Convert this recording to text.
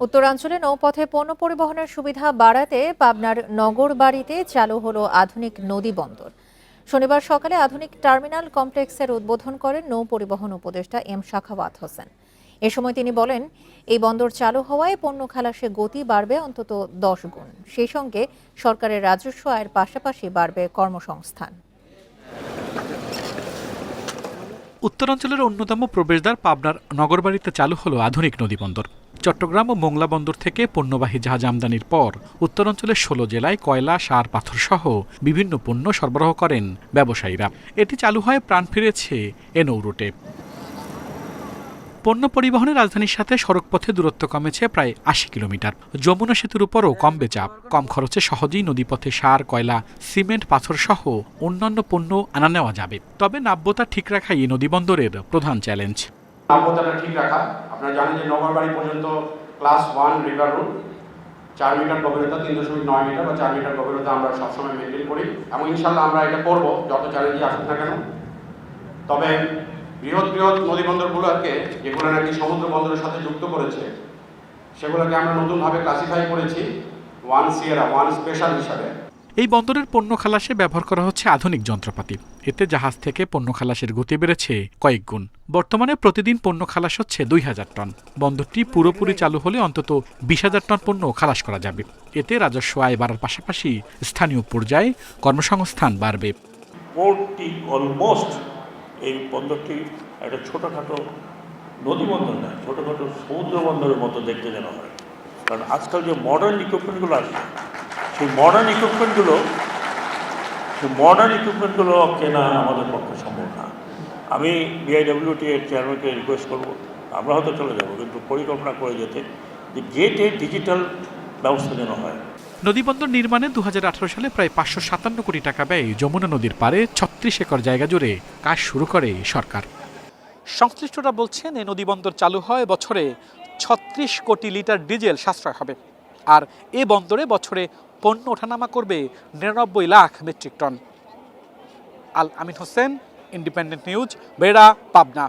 উত্তরাঞ্চলে নৌপথে পণ্য পরিবহনের সুবিধা বাড়াতে পাবনার নগরবাড়িতে চালু হলো আধুনিক নদী বন্দর। শনিবার সকালে আধুনিক টার্মিনাল কমপ্লেক্সের উদ্বোধন করেন নৌ পরিবহন উপদেষ্টা এম শাখাওয়াত হোসেন। এ সময় তিনি বলেন, এই বন্দর চালু হওয়ায় পণ্য খালাসে গতি বাড়বে অন্তত দশ গুণ। সেই সঙ্গে সরকারের রাজস্ব আয়ের পাশাপাশি বাড়বে কর্মসংস্থান। উত্তরাঞ্চলের অন্যতম প্রবেশদ্বার পাবনার নগরবাড়িতে চালু হলো আধুনিক নদীবন্দর চট্টগ্রাম ও মোংলা বন্দর থেকে পণ্যবাহী জাহাজ আমদানির পর উত্তরাঞ্চলের ষোলো জেলায় কয়লা, সার, পাথর সহ বিভিন্ন পণ্য সরবরাহ করেন ব্যবসায়ীরা। এটি চালু হয় প্রাণ ফিরেছে এ নৌরুটে পণ্য পরিবহনের রাজধানীর সাথে সড়কপথে দূরত্ব কমেছে প্রায় আশি কিলোমিটার। যমুনা সেতুর উপরও কমবে চাপ। কম খরচে সহজেই নদীপথে সার, কয়লা, সিমেন্ট, পাথর সহ অন্যান্য পণ্য আনা নেওয়া যাবে। তবে নাব্যতা ঠিক রাখাই নদীবন্দরের প্রধান চ্যালেঞ্জ। নাব্যতাটা ঠিক রাখা। আপনারা জানেন যে নগরবাড়ি পর্যন্ত ক্লাস ওয়ান রিভার রুট চার মিটার গভীরতা, তিন দশমিক নয় মিটার বা চার মিটার গভীরতা আমরা সবসময় মেনটেন করি এবং ইনশাল্লাহ আমরা এটা করব, যত চ্যালেঞ্জই আসুক না কেন। তবে বৃহৎ বৃহৎ নদীবন্দরগুলোকে যেগুলো নাকি সমুদ্র বন্দরের সাথে যুক্ত করেছে, সেগুলোকে আমরা নতুনভাবে ক্লাসিফাই করেছি ওয়ান সিয়েরা ওয়ান স্পেশাল হিসাবে। এই বন্দরের পণ্য খালাসে ব্যবহার করা হচ্ছে আধুনিক যন্ত্রপাতি। এতে জাহাজ থেকে পণ্য খালাসের গতি বেড়েছে কয়েক গুণ। বর্তমানে প্রতিদিন পণ্য খালাস হচ্ছে দুই হাজার টন। বন্দরটি পুরোপুরি চালু হলে অন্তত বিশ হাজার টন পণ্য খালাস করা যাবে। এতে রাজস্ব আয় বাড়ার পাশাপাশি স্থানীয় পর্যায়ে কর্মসংস্থান বাড়বে। পোর্টটি অলমোস্ট এই বন্দরটি একটা নদী বন্দর সমুদ্র বন্দরের মতো দেখতে যেন হয়। কারণ আজকাল যে মডার্ন ইকুইপমেন্টগুলো আসে সেই মডার্ন ইকুইপমেন্টগুলো সেই মডার্ন ইকুইপমেন্টগুলো কেনা আমাদের পক্ষে সম্ভব না। আমি বিআইডব্লিউটি এর চেয়ারম্যানকে রিকোয়েস্ট করব, আমরা হয়তো চলে যাব, কিন্তু পরিকল্পনা করে যেতে, যে গেটে ডিজিটাল ব্যবস্থা যেন হয়। নদীবন্দর নির্মাণে দু হাজার আঠেরো সালে প্রায় পাঁচশো সাতান্ন কোটি টাকা ব্যয়ে যমুনা নদীর পারে ছত্রিশ একর জায়গা জুড়ে কাজ শুরু করে সরকার। সংশ্লিষ্টরা বলছেন এই নদীবন্দর চালু হয় বছরে ছত্রিশ কোটি লিটার ডিজেল সাশ্রয় হবে, আর এ বন্দরে বছরে পণ্য ওঠানামা করবে নিরানব্বই lakh metric ton. Al Amin Hossain independent news Bera Pabna.